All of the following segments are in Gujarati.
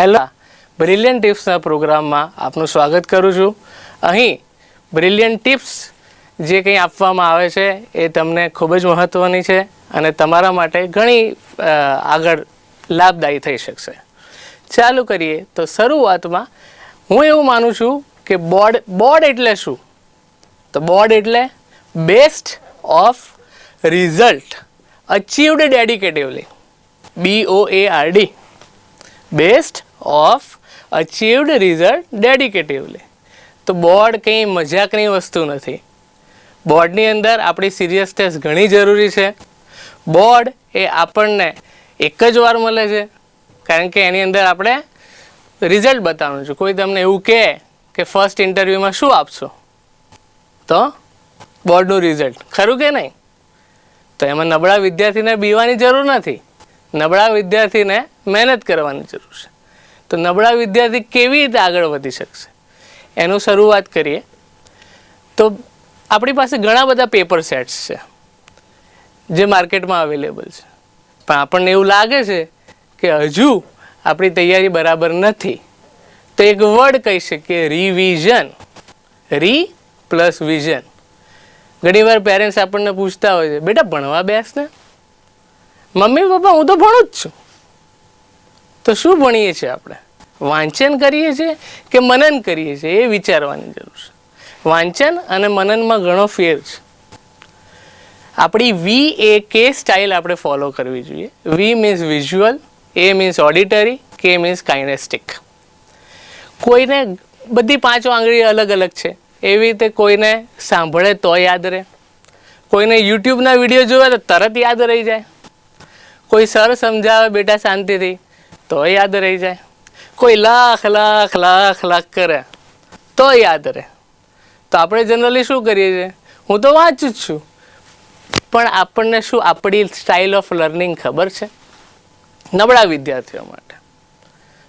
હેલો બ્રિલિયન્ટ ટિપ્સના પ્રોગ્રામમાં આપનું સ્વાગત કરું છું. અહીં બ્રિલિયન્ટ ટિપ્સ જે કંઈ આપવામાં આવે છે એ તમને ખૂબ જ મહત્ત્વની છે અને તમારા માટે ઘણી આગળ લાભદાયી થઈ શકશે. ચાલુ કરીએ તો શરૂઆતમાં હું એવું માનું છું કે બોર્ડ બોર્ડ એટલે શું? તો બોર્ડ એટલે best of result achieved dedicatedly B O A R D best of achieved result dedicatedly તો બોર્ડ કંઈ મજાકની વસ્તુ નથી. બોર્ડની અંદર આપણી સિરિયસનેસ ઘણી જરૂરી છે. બોર્ડ એ આપણને એક જ વાર મળે છે. કારણ કે એની અંદર આપણે રિઝલ્ટ બતાવવાનું છે. કોઈ તમને એવું કહે કે ફર્સ્ટ ઇન્ટરવ્યૂમાં શું આપશો? તો બોર્ડનું રિઝલ્ટ ખરું કે નહીં? તો એમાં નબળા વિદ્યાર્થીને બીવાની જરૂર નથી. નબળા વિદ્યાર્થીને મહેનત કરવાની જરૂર છે. તો નબળા વિદ્યાર્થી કેવી રીતે આગળ વધી શકશે? એનું શરૂઆત કરીએ. તો આપણી પાસે ઘણા બધા પેપર સેટ્સ છે, જે માર્કેટમાં અવેલેબલ છે. પણ આપણને એવું લાગે છે કે હજુ આપણી તૈયારી બરાબર નથી. તો એક વર્ડ કહી શકીએ રિવિઝન રી પ્લસ વિઝન ઘણીવાર પેરેન્ટ્સ આપણને પૂછતા હોય છે, બેટા ભણવા બેસ ને. મમ્મી, પપ્પા, હું તો ભણું જ છું. તો શું ભણીએ છીએ આપણે? વાંચન કરીએ છીએ કે મનન કરીએ છીએ? એ વિચારવાની જરૂર છે. વાંચન અને મનનમાં ઘણો ફેર છે. આપણી વી એ કે સ્ટાઇલ આપણે ફોલો કરવી જોઈએ. V means visual A means auditory K means kinesthetic કોઈને બધી પાંચ આંગળી અલગ અલગ છે. એવી રીતે કોઈને સાંભળે તો યાદ રહે. કોઈને યુટ્યુબના વીડિયો જોવે તો તરત યાદ રહી જાય. કોઈ સર સમજાવે બેટા શાંતિથી. તો યાદ રહી જાય. કોઈ લાખ લાખ લાખ લાખ કરે, તો યાદ રહે. તો આપણે જનરલી શું કરીએ છીએ? હું તો વાંચું જ છું. પણ આપણને શું આપણી સ્ટાઇલ ઓફ લર્નિંગ ખબર છે? નબળા વિદ્યાર્થીઓ માટે.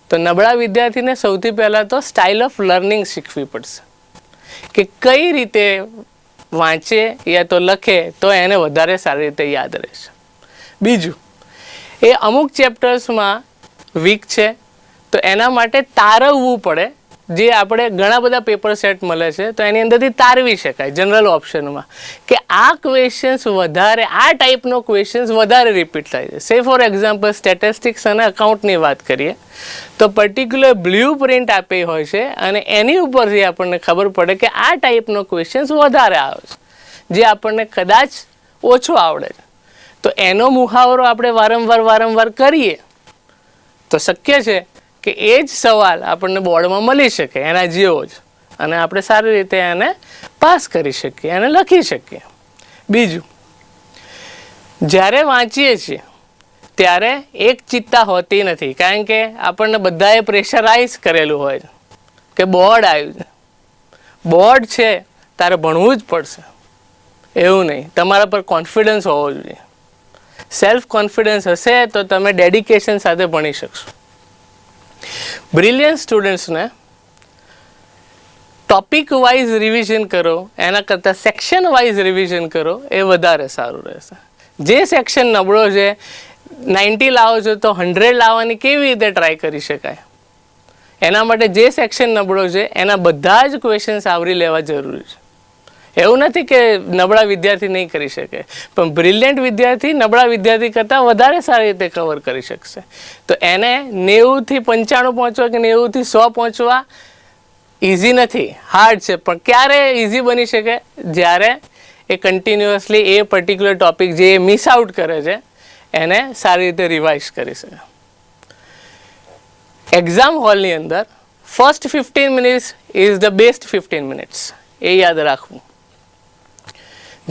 તો નબળા વિદ્યાર્થીને સૌથી પહેલાં તો સ્ટાઇલ ઓફ લર્નિંગ શીખવી પડશે. કે કઈ રીતે વાંચે યા તો લખે, તો એને વધારે સારી રીતે યાદ રહેશે. બીજું, એ અમુક ચેપ્ટર્સમાં વીક છે, તો એના માટે તારવવું પડે. જે આપણે ઘણા બધા પેપર સેટ મળે છે, તો એની અંદરથી તારવી શકાય જનરલ ઓપ્શનમાં કે આ ક્વેશ્ચન્સ વધારે, આ ટાઈપનો ક્વેશ્ચન્સ વધારે રિપીટ થાય છે. સે ફોર એક્ઝામ્પલ સ્ટેટિસ્ટિક્સ અને અકાઉન્ટની વાત કરીએ, તો પર્ટિક્યુલર બ્લુ પ્રિન્ટ આપી હોય છે અને એની ઉપરથી આપણને ખબર પડે કે આ ટાઈપનો ક્વેશ્ચન્સ વધારે આવે છે, જે આપણને કદાચ ઓછો આવડે છે. તો એનો મુહાવરો આપણે વારંવાર વારંવાર કરીએ. તો શક્ય છે કે એ જ સવાલ આપણને બોર્ડમાં મળી શકે, એના જેવો જ. અને આપણે સારી રીતે એને પાસ કરી શકીએ અને લખી શકીએ. બીજું, જ્યારે વાંચીએ છીએ, ત્યારે એક ચિત્તા હોતી નથી, કારણ કે આપણને બધાએ પ્રેશરાઇઝ કરેલું હોય છે કે બોર્ડ આવ્યું છે. બોર્ડ છે, તારે ભણવું જ પડશે. એવું નહીં, તમારા પર કોન્ફિડન્સ હોવો જોઈએ. સેલ્ફ કોન્ફિડન્સ હશે તો તમે ડેડિકેશન સાથે ભણી શકશો. બ્રિલિયન્ટ સ્ટુડન્ટ્સને ટોપિક વાઇઝ રિવિઝન કરો, એના કરતાં સેક્શન વાઇઝ રિવિઝન કરો, એ વધારે સારું રહેશે. જે સેક્શન નબળો છે નાઇન્ટી લાવો છો તો હંડ્રેડ લાવવાની કેવી રીતે ટ્રાય કરી શકાય? એના માટે જે સેક્શન નબળો છે, એના બધા જ ક્વેશ્ચન્સ આવરી લેવા જરૂરી છે. એવું નથી કે નબળા વિદ્યાર્થી નહીં કરી શકે, પણ બ્રિલિયન્ટ વિદ્યાર્થી નબળા વિદ્યાર્થી કરતાં વધારે સારી રીતે કવર કરી શકશે. તો એને નેવુંથી પંચાણું પહોંચવા કે નેવુંથી સો પહોંચવા ઇઝી નથી હાર્ડ છે, પણ ક્યારે ઇઝી બની શકે? જ્યારે એ કન્ટિન્યુઅસલી એ પર્ટિક્યુલર ટોપિક જે મિસ આઉટ કરે છે, એને સારી રીતે રિવાઇઝ કરી શકે. એક્ઝામ હોલની અંદર first fifteen minutes is the best fifteen minutes એ યાદ રાખવું.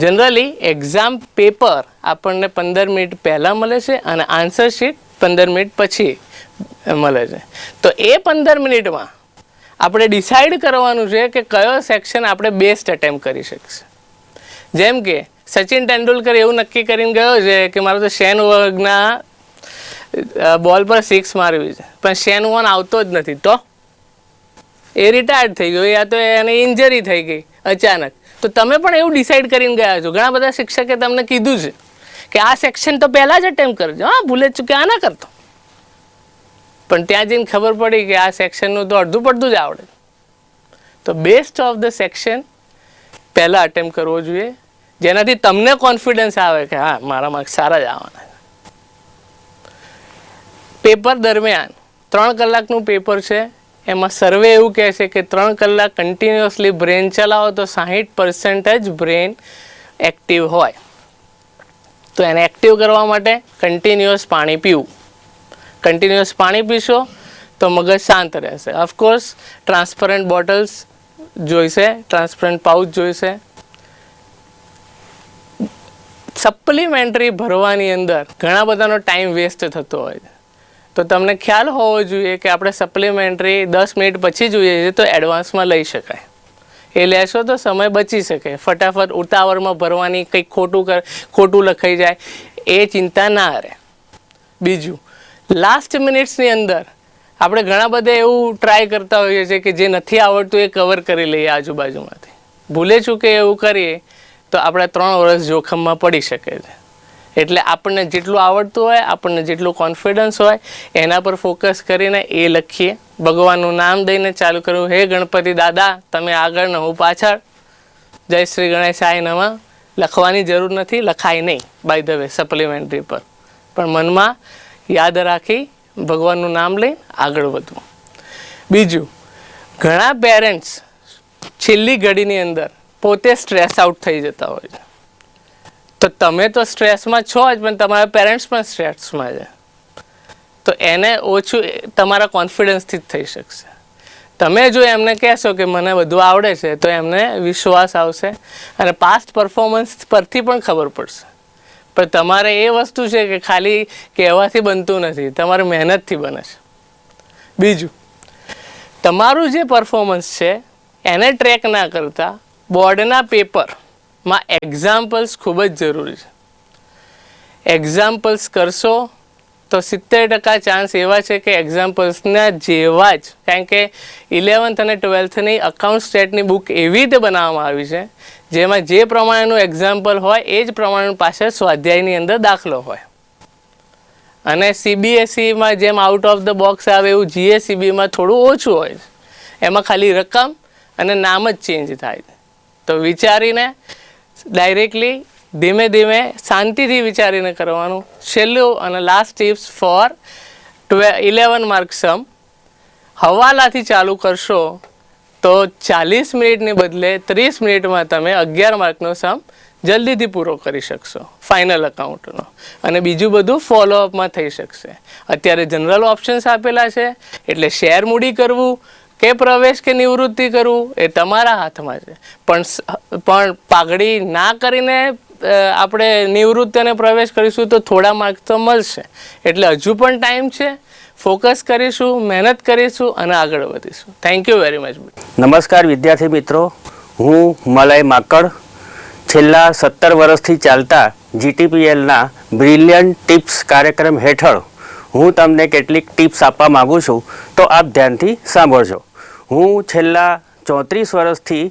જનરલી એક્ઝામ પેપર આપણને પંદર મિનિટ પહેલાં મળે છે અને આન્સર શીટ પંદર મિનિટ પછી મળે છે. તો એ પંદર મિનિટમાં આપણે ડિસાઈડ કરવાનું છે કે કયો સેક્શન આપણે બેસ્ટ એટેમ્પ કરી શકશે. જેમ કે, સચિન તેંડુલકર એવું નક્કી કરીને ગયો છે કે મારે તો શેન વર્ગના બોલ પર સિક્સ મારવી છે. પણ શેન વન આવતો જ નથી. તો એ રિટાયર્ડ થઈ ગયો. યા તો એને ઇન્જરી થઈ ગઈ અચાનક. તો તમે પણ એવું ડિસાઈડ કરીને ગયા છો. ઘણા બધા શિક્ષકે તમને કીધું છે કે આ સેક્શન તો પહેલાં જ અટેમ્પ કરજો. હા, ભૂલે ચૂકે આ ના કરતો. પણ ત્યાં જઈને ખબર પડી કે આ સેક્શનનું તો અડધું પડધું જ આવડે. તો બેસ્ટ ઓફ ધ સેક્શન પહેલાં અટેમ્પ કરવો જોઈએ. જેનાથી તમને કોન્ફિડન્સ આવે કે હા, મારા માર્ક્સ સારા જ આવવાના પેપર દરમિયાન ત્રણ કલાકનું પેપર છે. એમાં સર્વે એવું કહે છે કે ત્રણ કલાક કન્ટિન્યુઅસલી બ્રેન ચલાવો તો સાહીઠ પર્સન્ટ જ બ્રેન એક્ટિવ હોય. તો એને એક્ટિવ કરવા માટે કન્ટિન્યુઅસ પાણી પીવું. કન્ટિન્યુઅસ પાણી પીશો તો મગજ શાંત રહેશે. ઓફકોર્સ ટ્રાન્સપરન્ટ બોટલ્સ જોઈશે ટ્રાન્સપરન્ટ પાઉચ જોઈશે. સપ્લિમેન્ટરી ભરવાની અંદર ઘણા બધાનો ટાઈમ વેસ્ટ થતો હોય છે. તો તમને ખ્યાલ હોવો જોઈએ કે આપણે સપ્લિમેન્ટરી દસ મિનિટ પછી જોઈએ છે તો એડવાન્સમાં લઈ શકાય. એ લેશો તો સમય બચી શકે. ફટાફટ ઉતાવળમાં ભરવાની કંઈક ખોટું કર, ખોટું લખાઈ જાય. એ ચિંતા ના રહે. બીજું લાસ્ટ મિનિટ્સની અંદર આપણે ઘણા બધા એવું ટ્રાય કરતા હોઈએ છીએ કે જે નથી આવડતું એ કવર કરી લઈએ આજુબાજુમાંથી. ભૂલે ચૂકે એવું કરીએ તો આપણે ત્રણ વર્ષ જોખમમાં પડી શકે છે. એટલે આપણને જેટલું આવડતું હોય, આપણને જેટલું કોન્ફિડન્સ હોય, એના પર ફોકસ કરીને એ લખીએ. ભગવાનનું નામ દઈને ચાલુ કરવું હે ગણપતિ દાદા, તમે આગળ ન, હું પાછળ. જય શ્રી ગણેશાય નમઃ. લખવાની જરૂર નથી, લખાય નહીં બાય ધ વે સપ્લિમેન્ટરી પર. પણ મનમાં યાદ રાખી ભગવાનનું નામ લઈ આગળ વધવું. બીજું, ઘણા પેરેન્ટ્સ છેલ્લી ઘડીની અંદર પોતે સ્ટ્રેસ આઉટ થઈ જતા હોય છે. તો તમે તો સ્ટ્રેસમાં છો જ, પણ તમારા પેરેન્ટ્સ પણ સ્ટ્રેસમાં છે. તો એને ઓછું તમારા કોન્ફિડન્સથી જ થઈ શકશે. તમે જો એમને કહેશો કે મને બધું આવડે છે, તો એમને વિશ્વાસ આવશે અને પાસ્ટ પરફોર્મન્સ પરથી પણ ખબર પડશે. પણ તમારે એ વસ્તુ છે કે ખાલી કહેવાથી બનતું નથી, તમારે મહેનતથી બને છે. બીજું, તમારું જે પરફોર્મન્સ છે, એને ટ્રેક ના કરતા બોર્ડના પેપરમાં એક્ઝામ્પલ્સ ખૂબ જ જરૂરી છે. એક્ઝામ્પલ્સ કરશો તો સિત્તેર ટકા ચાન્સ એવા છે કે એક્ઝામ્પલ્સના જેવા જ. કારણ કે ઇલેવન્થ અને ટ્વેલ્થની અકાઉન્ટ સ્ટેટની બુક એવી રીતે બનાવવામાં આવી છે, જેમાં જે પ્રમાણેનું એક્ઝામ્પલ હોય એ જ પ્રમાણેનું પાછળ સ્વાધ્યાયની અંદર દાખલો હોય. અને સીબીએસઈમાં જેમ આઉટ ઓફ ધ બોક્સ આવે એવું જીએસસીબીમાં થોડું ઓછું હોય એમાં ખાલી રકમ અને નામ જ ચેન્જ થાય તો વિચારીને ડાયરેક્ટલી ધીમે ધીમે શાંતિથી વિચારીને કરવાનું. છેલ્લું અને last tips for twelve eleven mark સમ હવાલાથી ચાલુ કરશો તો ચાલીસ મિનિટની બદલે ત્રીસ મિનિટમાં તમે અગિયાર માર્કનો સમ જલ્દીથી પૂરો કરી શકશો ફાઇનલ અકાઉન્ટનો અને બીજું બધું ફોલોઅપમાં થઈ શકશે. અત્યારે જનરલ ઓપ્શન્સ આપેલા છે, એટલે શેર મૂડી કરવું કે પ્રવેશ કે નિવૃત્તિ કરવું એ તમારા હાથમાં છે. પણ પણ પાઘડી ના કરીને આપણે નિવૃત્તિ અને પ્રવેશ કરીશું તો થોડા માર્ક તો મળશે. એટલે હજુ પણ ટાઈમ છે. ફોકસ કરીશું, મહેનત કરીશું અને આગળ વધીશું. થેન્ક યુ વેરી મચ નમસ્કાર વિદ્યાર્થી મિત્રો. હું મલય માકડ. છેલ્લા સત્તર વર્ષથી ચાલતા જીટીપીએલના બ્રિલિયન્ટ ટિપ્સ કાર્યક્રમ હેઠળ હું તમને કેટલીક ટિપ્સ આપવા માગું છું. તો આપ ધ્યાનથી સાંભળજો. હું છેલ્લા ચોત્રીસ વર્ષથી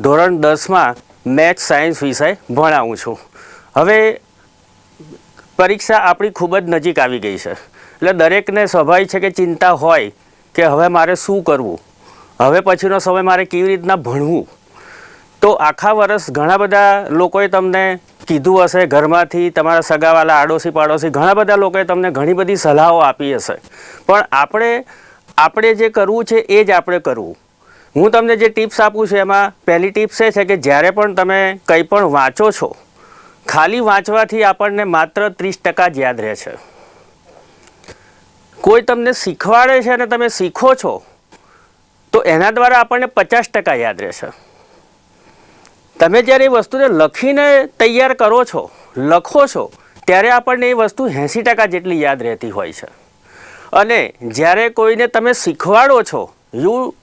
ધોરણ દસમાં મેથ્સ સાયન્સ વિષય ભણાવું છું. હવે પરીક્ષા આપણી ખૂબ જ નજીક આવી ગઈ છે. એટલે દરેકને સ્વાભાવિક છે કે ચિંતા હોય કે હવે મારે શું કરવું? હવે પછીનો સમય મારે કેવી રીતના ભણવું? તો આખા વર્ષ ઘણા બધા લોકોએ તમને કીધું હશે, ઘરમાંથી તમારા સગાવાલા આડોશી પાડોશી ઘણા બધા લોકોએ તમને ઘણી બધી સલાહો આપી હશે. પણ આપણે આપણે જે કરવું છે એ જ આપણે કરવું. હું તમને જે ટિપ્સ આપું છું, એમાં પહેલી ટિપ્સ એ છે કે જ્યારે પણ તમે કંઈ પણ વાંચો છો, ખાલી વાંચવાથી આપણને માત્ર ત્રીસ ટકા જ યાદ રહે છે. કોઈ તમને શીખવાડે છે અને તમે શીખો છો, તો એના દ્વારા આપણને પચાસ ટકા યાદ રહેશે તમે જ્યારે એ વસ્તુને લખીને તૈયાર કરો છો, લખો છો, ત્યારે આપણને એ વસ્તુ એંસી ટકા જેટલી યાદ રહેતી હોય છે. અને જ્યારે કોઈને તમે શીખવાડો છો યુ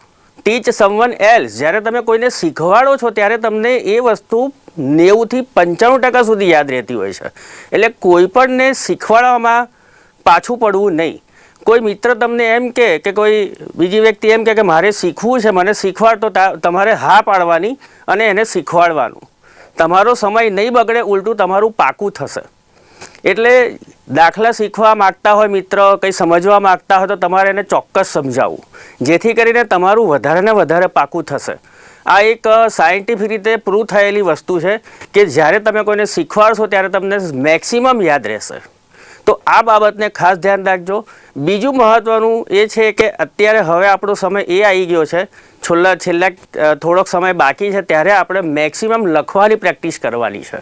ટીચ સમવન એલ્સ જ્યારે તમે કોઈને શીખવાડો છો, ત્યારે તમને એ વસ્તુ નેવુંથી પંચાણું ટકા સુધી યાદ રહેતી હોય છે. એટલે કોઈ પણને શીખવાડવામાં પાછું પડવું નહીં. કોઈ મિત્ર તમને એમ કે કે કોઈ બીજી વ્યક્તિ એમ કે મારે શીખવું છે, મને શીખવાડ તો તા- તમારે હા પાડવાની અને એને શીખવાડવાનું. તમારો સમય નહીં બગડે, ઉલટું તમારું પાકું થશે. એટલે દાખલા શીખવા માગતા હોય મિત્ર, કંઈ સમજવા માગતા હોય તો તમારે એને ચોક્કસ સમજાવવું. જેથી કરીને તમારું વધારે ને વધારે પાકું થશે. આ એક સાયન્ટિફિક રીતે પ્રૂવ થયેલી વસ્તુ છે કે જ્યારે તમે કોઈને શીખવાડશો ત્યારે તમને મેક્સિમમ યાદ રહેશે. તો આ બાબતને ખાસ ધ્યાન રાખજો. બીજું મહત્ત્વનું એ છે કે અત્યારે હવે આપણો સમય એ આવી ગયો છે. છેલ્લા છેલ્લા થોડોક સમય બાકી છે, ત્યારે આપણે મેક્સિમમ લખવાની પ્રેક્ટિસ કરવાની છે.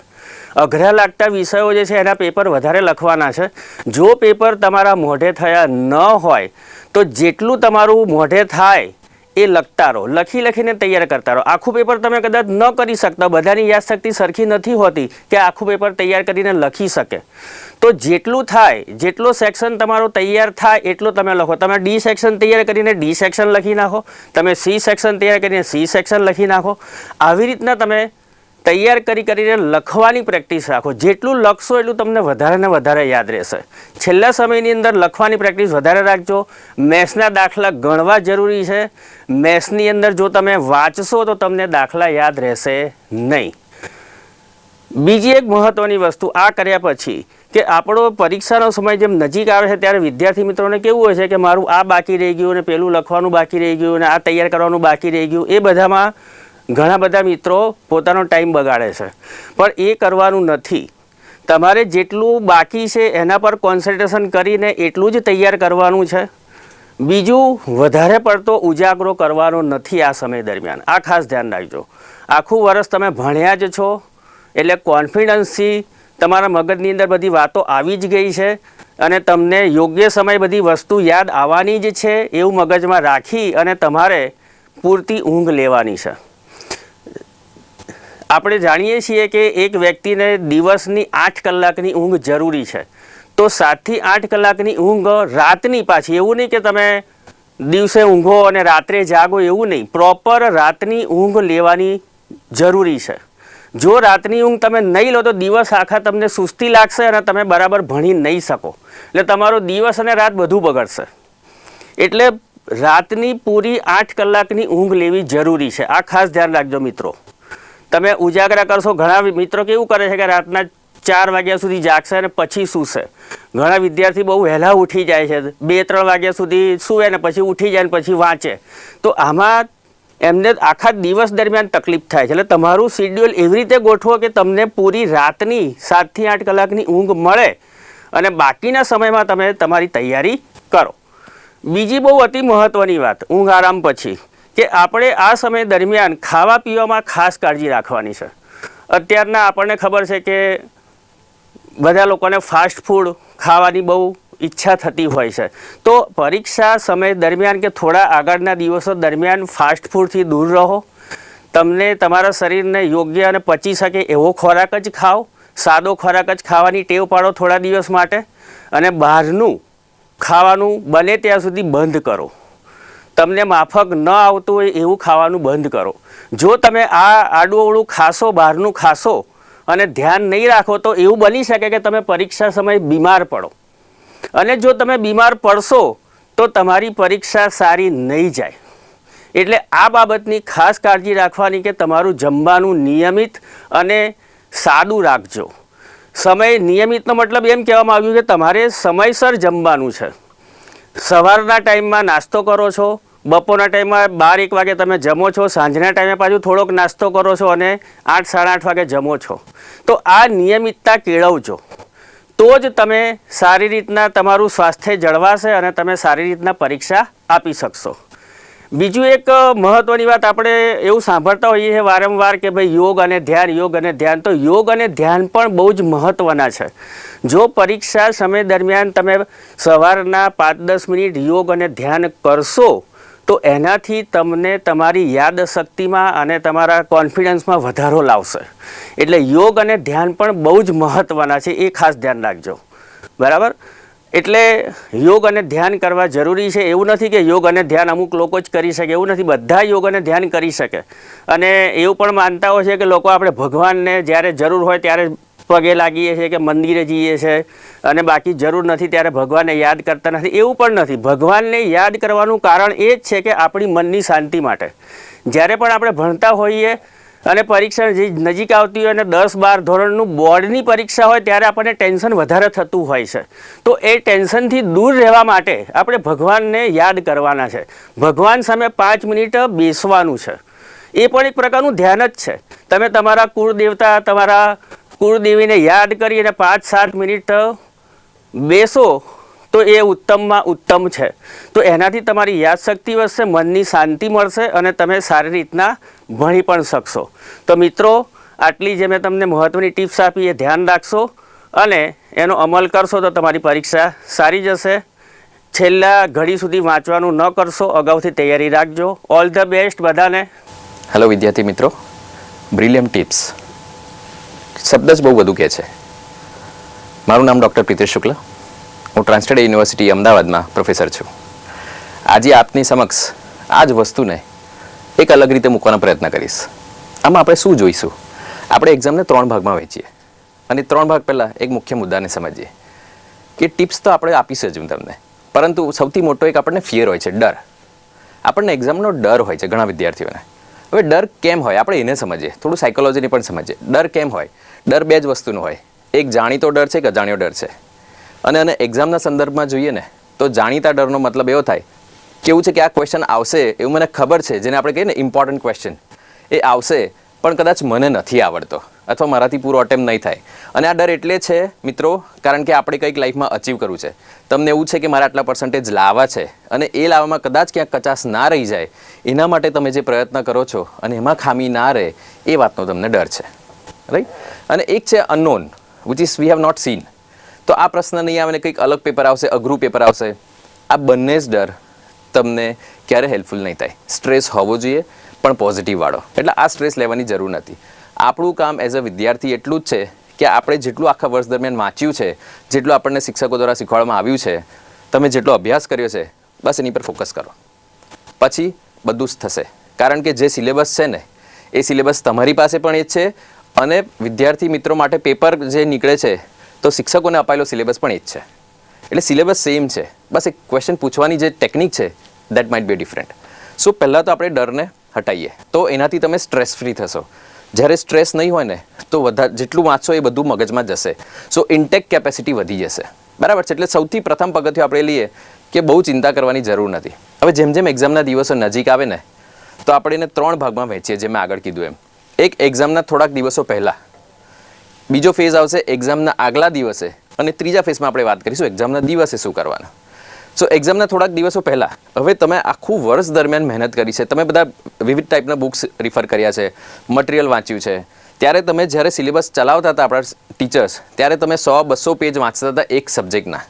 અઘરા લાગતા વિષયો જે છે એના પેપર વધારે લખવાના છે. જો પેપર તમારા મોઢે થયા ન હોય, તો જેટલું તમારું મોઢે થાય એ લખતા રહો લખી લખીને તૈયાર કરતા રહો આખું પેપર તમે કદાચ ન કરી શકતા, બધાની યાદશક્તિ સરખી નથી હોતી કે આખું પેપર તૈયાર કરીને લખી શકે. તો જેટલું થાય, જેટલો સેક્શન તમારો તૈયાર થાય, એટલો તમે લખો. તમે ડી સેક્શન તૈયાર કરીને ડી સેક્શન લખી નાખો. તમે સી સેક્શન તૈયાર કરીને સી સેક્શન લખી નાખો. આવી રીતના તમે તૈયાર કરી કરીને લખવાની પ્રેક્ટિસ રાખો. જેટલું લખશો એટલું તમને વધારે ને વધારે યાદ રહેશે. છેલ્લા સમયની અંદર લખવાની પ્રેક્ટિસ વધારે રાખજો. મેથ્સના દાખલા ગણવા જરૂરી છે. મેથ્સની અંદર જો તમે વાંચશો તો તમને દાખલા યાદ રહેશે નહીં. બીજી એક મહત્ત્વની વસ્તુ આ કર્યા પછી કે આપણો પરીક્ષાનો સમય જેમ નજીક આવે છે ત્યારે વિદ્યાર્થી મિત્રોને કેવું હોય છે કે મારું આ બાકી રહી ગયું ને પેલું લખવાનું બાકી રહી ગયું ને આ તૈયાર કરવાનું બાકી રહી ગયું. એ બધામાં ઘણા બધા મિત્રો પોતાનો ટાઈમ બગાડે છે. પણ એ કરવાનું નથી. તમારે જેટલું બાકી છે એના પર કોન્સન્ટ્રેશન કરીને એટલું જ તૈયાર કરવાનું છે. બીજું, વધારે પડતો ઉજાગરો કરવાનો નથી આ સમય દરમિયાન. આ ખાસ ધ્યાન રાખજો. આખું વર્ષ તમે ભણ્યા જ છો, એટલે કોન્ફિડન્સથી તમારા મગજની અંદર બધી વાતો આવી જ ગઈ છે અને તમને યોગ્ય સમય બધી વસ્તુ યાદ આવવાની જ છે એવું મગજમાં રાખી અને તમારે પૂરતી ઊંઘ લેવાની છે. આપણે જાણીએ છીએ કે એક વ્યક્તિને દિવસની આઠ કલાકની ઊંઘ જરૂરી છે. તો સાતથી આઠ કલાકની ઊંઘ રાતની પાછી, એવું નહીં કે તમે દિવસે ઊંઘો અને રાત્રે જાગો, એવું નહીં. પ્રોપર રાતની ઊંઘ લેવાની જરૂરી છે. જો રાતની ઊંઘ તમે નહીં લો, તો દિવસ આખા તમને સુસ્તી લાગશે અને તમે બરાબર ભણી નહીં શકો. એટલે તમારો દિવસ અને રાત બધું બગડશે. એટલે રાતની પૂરી આઠ કલાકની ઊંઘ લેવી જરૂરી છે. આ ખાસ ધ્યાન રાખજો મિત્રો. તમે ઉજાગરા કરશો. ઘણા મિત્રો કેવું કરે છે કે રાતના ચાર વાગ્યા સુધી જાગશે અને પછી સૂશે. ઘણા વિદ્યાર્થી બહુ વહેલા ઉઠી જાય છે. બે, ત્રણ વાગ્યા સુધી સૂવે ને પછી ઉઠી જાય ને પછી વાંચે. તો આમાં એમને આખા દિવસ દરમિયાન તકલીફ થાય છે. એટલે તમારું શિડ્યુલ એવી રીતે ગોઠવો કે તમને પૂરી રાતની સાતથી આઠ કલાકની ઊંઘ મળે અને બાકીના સમયમાં તમે તમારી તૈયારી કરો. બીજી બહુ અતિ મહત્ત્વની વાત, ઊંઘ આરામ પછી. કે આપણે આ સમય દરમિયાન ખાવા પીવામાં ખાસ કાળજી રાખવાની છે. અત્યારના આપણને ખબર છે કે બધા લોકોને ફાસ્ટ ફૂડ ખાવાની બહુ ઈચ્છા થતી હોય છે. તો પરીક્ષા સમય દરમિયાન કે થોડા આગળના દિવસો દરમિયાન ફાસ્ટ ફૂડથી દૂર રહો. તમને તમારા શરીરને યોગ્ય અને પચી શકે એવો ખોરાક જ ખાઓ. સાદો ખોરાક જ ખાવાની ટેવ પાડો થોડા દિવસ માટે. અને બહારનું ખાવાનું બને ત્યાં સુધી બંધ કરો. તમને માફક ન આવતું હોય એવું ખાવાનું બંધ કરો. જો તમે આ આડું ખાશો, બહારનું ખાશો અને ધ્યાન નહીં રાખો તો એવું બની શકે કે તમે પરીક્ષા સમયે બીમાર પડો. અને જો તમે બીમાર પડશો તો તમારી પરીક્ષા સારી નહીં જાય. એટલે આ બાબતની ખાસ કાળજી રાખવાની કે તમારું જમવાનું નિયમિત અને સાદું રાખજો. સમય નિયમિતનો મતલબ એમ કહેવામાં આવ્યું કે તમારે સમયસર જમવાનું છે. સવારના ટાઈમમાં નાસ્તો કરો છો? બપોરના ટાઈમમાં બાર, એક વાગે તમે જમો છો? સાંજના ટાઈમે પાછું થોડોક નાસ્તો કરો છો અને આઠ, સાડા આઠ વાગે જમો છો? તો આ નિયમિતતા કેળવજો. તો જ તમે સારી રીતના તમારું સ્વાસ્થ્ય જળવાશે અને તમે સારી રીતના પરીક્ષા આપી શકશો. બીજું એક મહત્ત્વની વાત આપણે એવું સાંભળતા હોઈએ વારંવાર કે ભાઈ યોગ અને ધ્યાન, યોગ અને ધ્યાન. તો યોગ અને ધ્યાન પણ બહુ જ મહત્ત્વના છે. જો પરીક્ષા સમય દરમિયાન તમે સવારના પાંચ દસ મિનિટ યોગ અને ધ્યાન કરશો, તો એનાથી તમને તમારી યાદશક્તિમાં અને તમારા કોન્ફિડન્સમાં વધારો લાવશે. એટલે યોગ અને ધ્યાન પણ બહુ જ મહત્ત્વના છે. એ ખાસ ધ્યાન રાખજો. બરાબર? એટલે યોગ અને ધ્યાન કરવા જરૂરી છે. એવું નથી કે યોગ અને ધ્યાન અમુક લોકો જ કરી શકે, એવું નથી. બધા યોગ અને ધ્યાન કરી શકે. અને એવું પણ માનતા હોય છે કે લોકો આપણે ભગવાનને જ્યારે જરૂર હોય ત્યારે પગે લાગીએ છીએ કે મંદિરે જઈએ છીએ અને બાકી જરૂર નથી ત્યારે ભગવાનને યાદ કરતા નથી. એવું પણ નથી. ભગવાનને યાદ કરવાનું કારણ એ જ છે કે આપણી મનની શાંતિ માટે. જ્યારે પણ આપણે ભણતા હોઈએ અને પરીક્ષા જે નજીક આવતી હોય અને દસ બાર ધોરણનું બોર્ડની પરીક્ષા હોય ત્યારે આપણને ટેન્શન વધારે થતું હોય છે. તો એ ટેન્શનથી દૂર રહેવા માટે આપણે ભગવાનને યાદ કરવાના છે. ભગવાન સામે પાંચ મિનિટ બેસવાનું છે. એ પણ એક પ્રકારનું ધ્યાન જ છે. તમે તમારા કુળદેવતા, તમારા કુળદેવીને યાદ કરી અને પાંચ સાત મિનિટ બેસો. તો એ ઉત્તમમાં ઉત્તમ છે. તો એનાથી તમારી યાદશક્તિ વધશે, મનની શાંતિ મળશે અને તમે સારી રીતના ભણી પણ શકશો. તો મિત્રો, આટલી જે મેં તમને મહત્ત્વની ટિપ્સ આપી એ ધ્યાન રાખશો અને એનો અમલ કરશો તો તમારી પરીક્ષા સારી જશે. છેલ્લા ઘડી સુધી વાંચવાનું ન કરશો, અગાઉથી તૈયારી રાખજો. ઓલ ધ બેસ્ટ બધાને. હેલો વિદ્યાર્થી મિત્રો. બ્રિલિયમ ટિપ્સ શબ્દ જ બહુ બધું કહે છે. મારું નામ ડૉક્ટર પ્રિતેશ શુક્લ. હું ટ્રાન્સટેડ યુનિવર્સિટી અમદાવાદમાં પ્રોફેસર છું. આજે આપની સમક્ષ આ જ વસ્તુને એક અલગ રીતે મૂકવાનો પ્રયત્ન કરીશ. આમાં આપણે શું જોઈશું? આપણે એક્ઝામને ત્રણ ભાગમાં વહેંચીએ. અને ત્રણ ભાગ પહેલાં એક મુખ્ય મુદ્દાને સમજીએ. કે ટિપ્સ તો આપણે આપીશું જ હું તમને. પરંતુ સૌથી મોટો એક આપણને ફિયર હોય છે, ડર. આપણને એક્ઝામનો ડર હોય છે ઘણા વિદ્યાર્થીઓને. હવે ડર કેમ હોય? આપણે એને સમજીએ. થોડું સાયકોલોજીની પણ સમજીએ. ડર કેમ હોય? ડર બે જ વસ્તુનો હોય. એક જાણીતો ડર છે કે અજાણ્યો ડર છે? અને અને એક્ઝામના સંદર્ભમાં જોઈએ ને, તો જાણીતા ડરનો મતલબ એવો થાય કેવું છે કે આ ક્વેશ્ચન આવશે એવું મને ખબર છે, જેને આપણે કહીએ ને ઇમ્પોર્ટન્ટ ક્વેશ્ચન એ આવશે, પણ કદાચ મને નથી આવડતો અથવા મારાથી પૂરો અટેમ્પ નહીં થાય. અને આ ડર એટલે છે, મિત્રો, કારણ કે આપણે કંઈક લાઈફમાં અચીવ કરવું છે. તમને એવું છે કે મારા આટલા પર્સન્ટેજ લાવવા છે, અને એ લાવવામાં કદાચ ક્યાંક કચાશ ના રહી જાય, એના માટે તમે જે પ્રયત્ન કરો છો અને એમાં ખામી ના રહે, એ વાતનો તમને ડર છે. રાઈટ અને એક છે unknown which is we have not seen તો આ પ્રશ્ન નહીં આવે ને કંઈક અલગ પેપર આવશે, અઘરું પેપર આવશે. આ બંને જ ડર તમને ક્યારે હેલ્પફુલ નહીં થાય. સ્ટ્રેસ હોવો જોઈએ, પણ પોઝિટિવ વાળો. એટલે આ સ્ટ્રેસ લેવાની જરૂર નથી. આપણું કામ એઝ અ વિદ્યાર્થી એટલું જ છે કે આપણે જેટલું આખા વર્ષ દરમિયાન વાંચ્યું છે, જેટલું આપણને શિક્ષકો દ્વારા શીખવાડવામાં આવ્યું છે, તમે જેટલો અભ્યાસ કર્યો છે, બસ એની પર ફોકસ કરો. પછી બધું જ થશે. કારણ કે જે સિલેબસ છે ને, એ સિલેબસ તમારી પાસે પણ એ જ છે અને વિદ્યાર્થી મિત્રો માટે પેપર જે નીકળે છે તો શિક્ષકોને અપાયેલો સિલેબસ પણ એ જ છે. એટલે સિલેબસ સેમ છે. બસ એક ક્વેશ્ચન પૂછવાની જે ટેકનિક છે that might be different so પહેલાં તો આપણે ડરને હટાઈએ. તો એનાથી તમે સ્ટ્રેસ ફ્રી થશો. જ્યારે સ્ટ્રેસ નહીં હોય ને, તો વધારે જેટલું વાંચશો એ બધું મગજમાં જશે. સો ઇન્ટેક કેપેસિટી વધી જશે. બરાબર છે? એટલે સૌથી પ્રથમ પગથિયું આપણે લઈએ કે બહુ ચિંતા કરવાની જરૂર નથી. હવે જેમ જેમ એક્ઝામના દિવસો નજીક આવે ને, તો આપણે એને ત્રણ ભાગમાં વહેંચીએ જે મેં આગળ કીધું એમ. એક એક્ઝામના થોડાક દિવસો પહેલાં. બીજો ફેઝ આવશે એક્ઝામના આગલા દિવસે અને ત્રીજા ફેઝમાં આપણે વાત કરીશું એક્ઝામના દિવસે શું કરવાના. સો એક્ઝામના થોડાક દિવસો પહેલાં, હવે તમે આખું વર્ષ દરમિયાન મહેનત કરી છે. તમે બધા વિવિધ ટાઈપના બુક્સ રિફર કર્યા છે મટીરિયલ વાંચ્યું છે. ત્યારે તમે જ્યારે સિલેબસ ચલાવતા હતા આપણા ટીચર્સ ત્યારે તમે સો બસો પેજ વાંચતા હતા એક સબ્જેક્ટના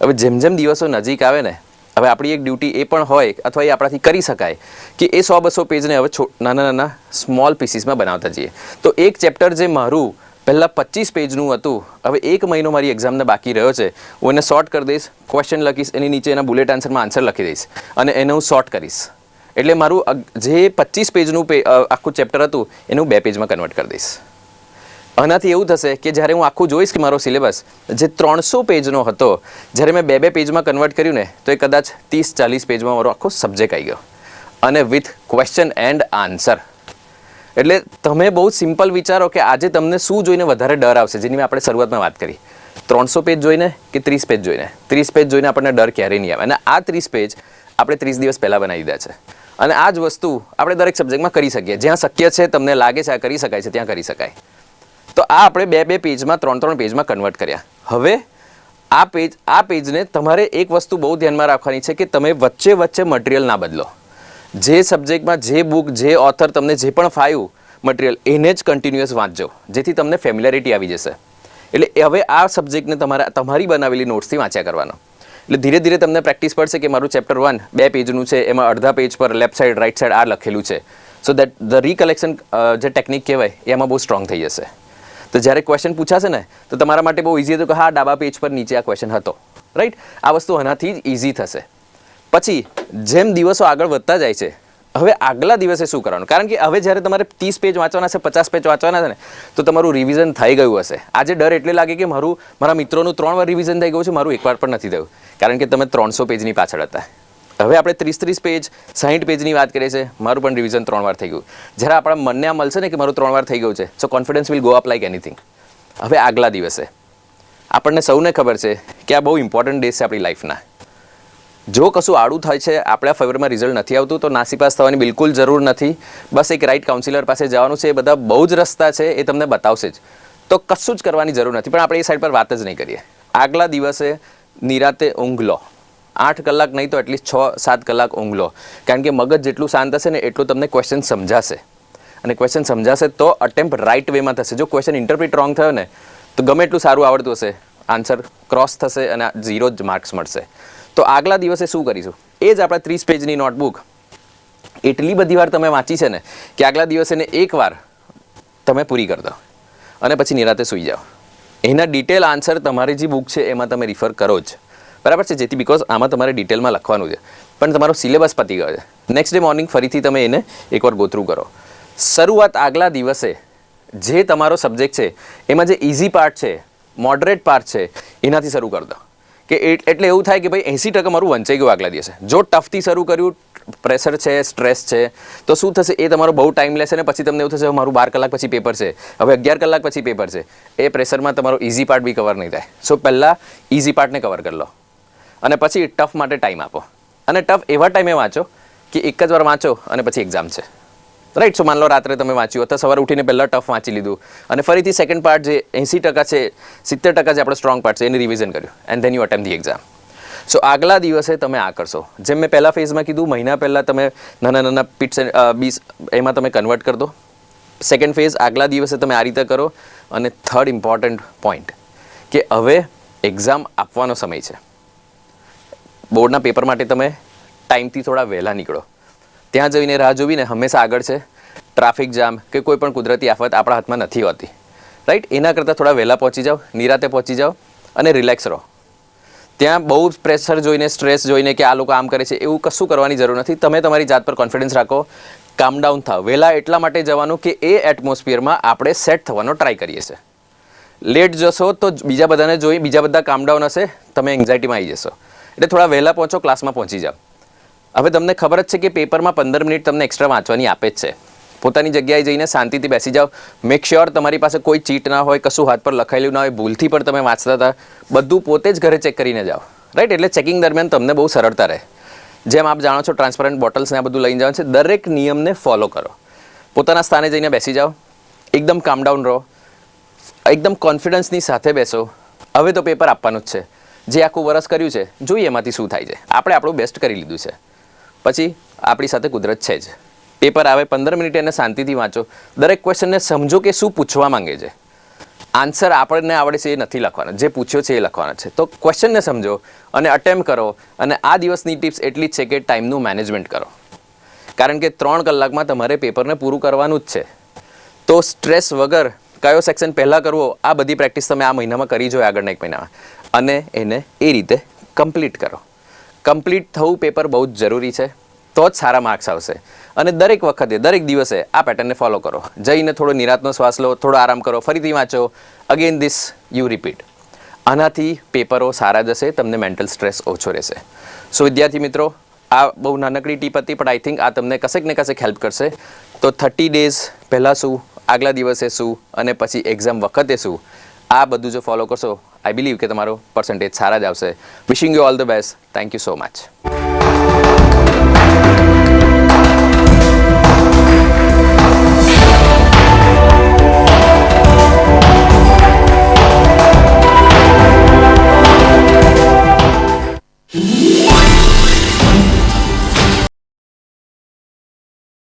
હવે જેમ જેમ દિવસો નજીક આવે ને, હવે આપણી એક ડ્યુટી એ પણ હોય, અથવા એ આપણાથી કરી શકાય, કે એ સો બસો પેજને હવે નાના નાના સ્મોલ પીસીસમાં બનાવતા જઈએ. તો એક ચેપ્ટર જે મારું પહેલાં પચીસ પેજનું હતું. હવે એક મહિનો મારી એક્ઝામને બાકી રહ્યો છે. હું એને શોર્ટ કરી દઈશ ક્વેશ્ચન લખીશ, એની નીચે એના બુલેટ આન્સરમાં આન્સર લખી દઈશ. અને એને હું શોર્ટ કરીશ. એટલે મારું જે પચીસ પેજનું પે આખું ચેપ્ટર હતું, એને બે પેજમાં કન્વર્ટ કરી દઈશ. આનાથી એવું થશે કે જ્યારે હું આખું જોઈશ કે મારો સિલેબસ જે ત્રણસો પેજનો હતો, જ્યારે મેં બે બે પેજમાં કન્વર્ટ કર્યું ને, તો એ કદાચ ત્રીસ ચાલીસ પેજમાં મારો આખો સબ્જેક્ટ આવી ગયો. અને વિથ ક્વેશ્ચન એન્ડ આન્સર એટલે તમે બહુ સિમ્પલ વિચારો કે આજે તમને શું જોઈને વધારે ડર આવશે, જેની મેં આપણે શરૂઆતમાં વાત કરી. ત્રણસો પેજ જોઈને કે ત્રીસ પેજ જોઈને? ત્રીસ પેજ જોઈને આપણને ડર ક્યારેય નહીં આવે. અને આ ત્રીસ પેજ આપણે ત્રીસ દિવસ પહેલાં બનાવી દીધા છે. અને આ જ વસ્તુ આપણે દરેક સબ્જેક્ટમાં કરી શકીએ. જ્યાં શક્ય છે, તમને લાગે છે આ કરી શકાય છે, ત્યાં કરી શકાય. તો આ આપણે બે બે પેજમાં ત્રણ ત્રણ પેજમાં કન્વર્ટ કર્યા. હવે આ પેજ આ પેજને તમારે એક વસ્તુ બહુ ધ્યાનમાં રાખવાની છે કે તમે વચ્ચે વચ્ચે મટીરિયલ ના બદલો. જે સબ્જેક્ટમાં જે બુક જે ઓથર તમને જે પણ ફાયું મટીરિયલ એને જ કન્ટિન્યુઅસ વાંચજો. જેથી તમને ફેમિલિયારિટી આવી જશે. એટલે હવે આ સબ્જેક્ટને તમારા, તમારી બનાવેલી નોટ્સથી વાંચ્યા કરવાનો. એટલે ધીરે ધીરે તમને પ્રેક્ટિસ પડશે કે મારું ચેપ્ટર વન બે પેજનું છે, એમાં અડધા પેજ પર લેફ્ટ સાઈડ રાઈટ સાઈડ આ લખેલું છે. સો દેટ ધ રિકલેક્શન જે ટેકનિક કહેવાય એમાં બહુ સ્ટ્રોંગ થઈ જશે. તો જ્યારે ક્વેશ્ચન પૂછાશે ને, તો તમારા માટે બહુ ઇઝી હતું કે હા, ડાબા પેજ પર નીચે આ ક્વેશ્ચન હતો. રાઈટ આ વસ્તુ આનાથી જ ઇઝી થશે. પછી જેમ દિવસો આગળ વધતા જાય છે, હવે આગલા દિવસે શું કરવાનું? કારણ કે હવે જ્યારે તમારે ત્રીસ પેજ વાંચવાના છે, પચાસ પેજ વાંચવાના છે ને, તો તમારું રિવિઝન થઈ ગયું હશે. આજે ડર એટલે લાગે કે મારું, મારા મિત્રોનું ત્રણ વાર રિવિઝન થઈ ગયું છે, મારું એકવાર પણ નથી થયું. કારણ કે તમે ત્રણસો પેજની પાછળ હતા. હવે આપણે ત્રીસ ત્રીસ પેજ સાહીઠ પેજની વાત કરીએ છીએ, મારું પણ રિવિઝન ત્રણ વાર થઈ ગયું. જ્યારે આપણા મનને આ મળશે ને કે મારું ત્રણ વાર થઈ ગયું છે so confidence will go up like anything હવે આગલા દિવસે. આપણને સૌને ખબર છે કે આ બહુ ઇમ્પોર્ટન્ટ ડેઝ છે આપણી લાઈફના જો કશું આડું થાય છે, આપણા ફેવરમાં રિઝલ્ટ નથી આવતું, તો નાસીપાસ થવાની બિલકુલ જરૂર નથી. બસ એક રાઈટ કાઉન્સિલર પાસે જવાનું છે, એ બધા બહુ જ રસ્તા છે, એ તમને બતાવશે જ. તો કશું જ કરવાની જરૂર નથી. પણ આપણે એ સાઈડ પર વાત જ નહીં કરીએ. આગલા દિવસે નિરાતે ઊંઘ લો આઠ કલાક નહીં તો એટલીસ્ટ છ, સાત કલાક ઊંઘ લો કારણ કે મગજ જેટલું શાંત હશે ને એટલું તમને ક્વેશ્ચન સમજાશે. અને ક્વેશ્ચન સમજાશે તો અટેમ્પ રાઈટ વેમાં થશે. જો ક્વેશ્ચન ઇન્ટરપ્રિટ રોંગ થયો ને, તો ગમે એટલું સારું આવડતું હશે. આન્સર ક્રોસ થશે અને ઝીરો જ માર્ક્સ મળશે. તો આગલા દિવસે શું કરીશું? એ જ આપણા ત્રીસ પેજની નોટબુક એટલી બધી વાર તમે વાંચી છે ને કે આગલા દિવસે ને એકવાર તમે પૂરી કરી દો અને પછી નિરાતે સૂઈ જાઓ. એના ડિટેલ આન્સર તમારી જે બુક છે એમાં તમે રિફર કરો જ. બરાબર છે? જેથી બિકોઝ આમાં તમારે ડિટેલમાં લખવાનું છે. પણ તમારો સિલેબસ પતી ગયો છે. નેક્સ્ટ ડે મોર્નિંગ ફરીથી તમે એને એકવાર ગોથ્રુ કરો. શરૂઆત આગલા દિવસે જે તમારો સબ્જેક્ટ છે, એમાં જે ઇઝી પાર્ટ છે મોડરેટ પાર્ટ છે, એનાથી શરૂ કરી દો. કે એટલે એવું થાય કે ભાઈ એંસી ટકા મારું વંચાઈ ગયું આગલા દિવસે. જો ટફથી શરૂ કર્યું, પ્રેશર છે, સ્ટ્રેસ છે, તો શું થશે? એ તમારો બહુ ટાઈમ લેશે ને પછી તમને એવું થશે મારું બાર કલાક પછી પેપર છે. હવે અગિયાર કલાક પછી પેપર છે. એ પ્રેશરમાં તમારો ઇઝી પાર્ટ બી કવર નહીં થાય. સો પહેલાં ઇઝી પાર્ટને કવર કરી લો. અને પછી ટફ માટે ટાઈમ આપો. અને ટફ એવા ટાઈમે વાંચો કે એક જ વાર વાંચો અને પછી એક્ઝામ છે. રાઈટ સો માન લો રાત્રે તમે વાંચ્યું અથવા સવારે ઉઠીને પહેલાં ટફ વાંચી લીધું. અને ફરીથી સેકન્ડ પાર્ટ જે એંસી ટકા છે, સિત્તેર ટકા જે આપણો સ્ટ્રોંગ પાર્ટ છે, એની રિવિઝન કર્યું. And then you attempt the exam so આગલા દિવસે તમે આ કરશો. જેમ મેં પહેલા ફેઝમાં કીધું, મહિના પહેલાં તમે નાના નાના પીટ્સ બીસ એમાં તમે કન્વર્ટ કરી દો. સેકન્ડ ફેઝ આગલા દિવસે તમે આ રીતે કરો. અને થર્ડ ઇમ્પોર્ટન્ટ પોઈન્ટ કે હવે એક્ઝામ આપવાનો સમય છે. બોર્ડના પેપર માટે તમે ટાઈમથી થોડા વહેલા નીકળો. ત્યાં જઈને રાહ જોવીને હંમેશા આગળ છે. ટ્રાફિક જામ કે કોઈ પણ કુદરતી આફત આપણા હાથમાં નથી હોતી. રાઈટ એના કરતાં થોડા વહેલા પહોંચી જાઓ, નિરાતે પહોંચી જાઓ અને રિલેક્સ રહો. ત્યાં બહુ પ્રેશર જોઈને સ્ટ્રેસ જોઈને કે આ લોકો આમ કરે છે, એવું કશું કરવાની જરૂર નથી. તમે તમારી જાત પર કોન્ફિડન્સ રાખો. કામ ડાઉન થાવ વહેલા એટલા માટે જવાનું કે એ એટમોસ્ફિયરમાં આપણે સેટ થવાનો ટ્રાય કરીએ છીએ. લેટ જશો તો બીજા બધાને જોઈ, બીજા બધા કામ ડાઉન હશે, તમે એન્ઝાયટીમાં આવી જશો. એટલે થોડા વહેલા પહોંચો ક્લાસમાં પહોંચી જાઓ. હવે તમને ખબર જ છે કે પેપરમાં પંદર મિનિટ તમને એક્સ્ટ્રા વાંચવાની આપે જ છે. પોતાની જગ્યાએ જઈને શાંતિથી બેસી જાઓ. મેક શ્યોર તમારી પાસે કોઈ ચીટ ના હોય, કશું હાથ પર લખાયેલું ના હોય, ભૂલથી પણ તમે વાંચતા હતા. બધું પોતે જ ઘરે ચેક કરીને જાઓ. રાઈટ એટલે ચેકિંગ દરમિયાન તમને બહુ સરળતા રહે. જેમ આપ જાણો છો ટ્રાન્સપરન્ટ બોટલ્સ ને આ બધું લઈને જવાનું છે. દરેક નિયમને ફોલો કરો. પોતાના સ્થાને જઈને બેસી જાઓ. એકદમ કામ ડાઉન રહો. એકદમ કોન્ફિડન્સની સાથે બેસો. હવે તો પેપર આપવાનું જ છે. જે આખું વરસ કર્યું છે, જોઈએ એમાંથી શું થાય છે. આપણે આપણું બેસ્ટ કરી લીધું છે. પછી આપણી સાથે કુદરત છે જ. પેપર આવે પંદર મિનિટ એને શાંતિથી વાંચો. દરેક ક્વેશ્ચનને સમજો કે શું પૂછવા માંગે છે. આન્સર આપણને આવડે છે એ નથી લખવાનો. જે પૂછ્યો છે એ લખવાનો છે. તો ક્વેશ્ચનને સમજો અને અટેમ્પ કરો અને આ દિવસની ટિપ્સ એટલી જ છે કે ટાઈમનું મેનેજમેન્ટ કરો. કારણ કે ત્રણ કલાકમાં તમારે પેપરને પૂરું કરવાનું જ છે. તો સ્ટ્રેસ વગર કયો સેક્શન પહેલાં કરવો, આ બધી પ્રેક્ટિસ તમે આ મહિનામાં કરી જોઈએ આગળના એક મહિનામાં. અને એને એ રીતે કમ્પ્લીટ કરો. કમ્પ્લીટ થવું પેપર બહુ જ જરૂરી છે. તો જ સારા માર્ક્સ આવશે. અને દરેક વખતે, દરેક દિવસે આ પેટર્નને ફોલો કરો. જઈને થોડો નિરાતનો શ્વાસ લો, થોડો આરામ કરો, ફરીથી વાંચો. અગેન ધીસ યુ રિપીટ આનાથી પેપરો સારા જશે, તમને મેન્ટલ સ્ટ્રેસ ઓછો રહેશે. સો વિદ્યાર્થી મિત્રો, આ બહુ નાનકડી ટીપ હતી, પણ આઈ થિંક આ તમને કશેક ને કશેક હેલ્પ કરશે. તો થર્ટી ડેઝ પહેલાં શું, આગલા દિવસે શું, અને પછી એક્ઝામ વખતે શું, આ બધું જો ફોલો કરશો આઈ બિલીવ કે તમારો પર્સન્ટેજ સારા જ આવશે. Wishing you all the best thank you so much